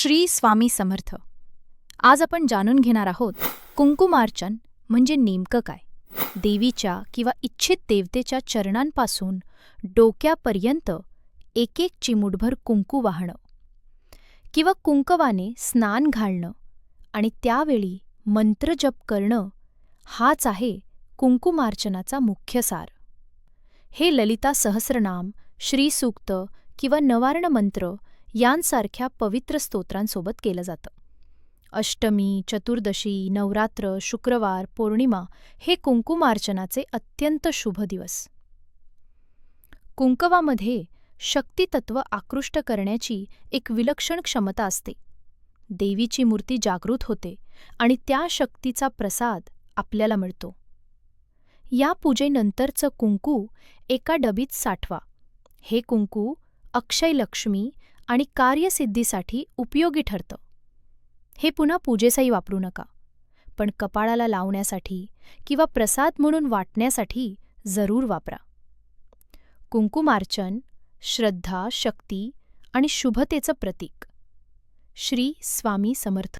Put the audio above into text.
श्री स्वामी समर्थ. आज आपण जाणून घेणार आहोत कुंकुमार्चन म्हणजे नेमकं काय? देवीच्या किंवा इच्छित देवतेच्या चरणांपासून डोक्यापर्यंत एक एक चिमुटभर कुंकू वाहणं किंवा कुंकवाने स्नान घालणं आणि त्यावेळी मंत्रजप करणं हाच आहे कुंकुमार्चनाचा मुख्य सार. हे ललिता सहस्रनाम श्रीसूक्त किंवा नवार्ण मंत्र यांसारख्या पवित्र स्तोत्रांसोबत केलं जातं. अष्टमी चतुर्दशी नवरात्र शुक्रवार पौर्णिमा हे कुंकुमार्चनाचे अत्यंत शुभ दिवस. कुंकवामध्ये शक्तितत्व आकृष्ट करण्याची एक विलक्षण क्षमता असते. देवीची मूर्ती जागृत होते आणि त्या शक्तीचा प्रसाद आपल्याला मिळतो. या पूजेनंतरचं कुंकू एका डबीत साठवा. हे कुंकू अक्षय लक्ष्मी आणि कार्यसिद्धीसाठी उपयोगी ठरतं. हे पुन्हा पूजेसही वापरू नका. पण कपाळाला लावण्यासाठी किंवा प्रसाद म्हणून वाटण्यासाठी जरूर वापरा. कुंकुमार्चन श्रद्धा शक्ती आणि शुभतेचं प्रतीक. श्री स्वामी समर्थ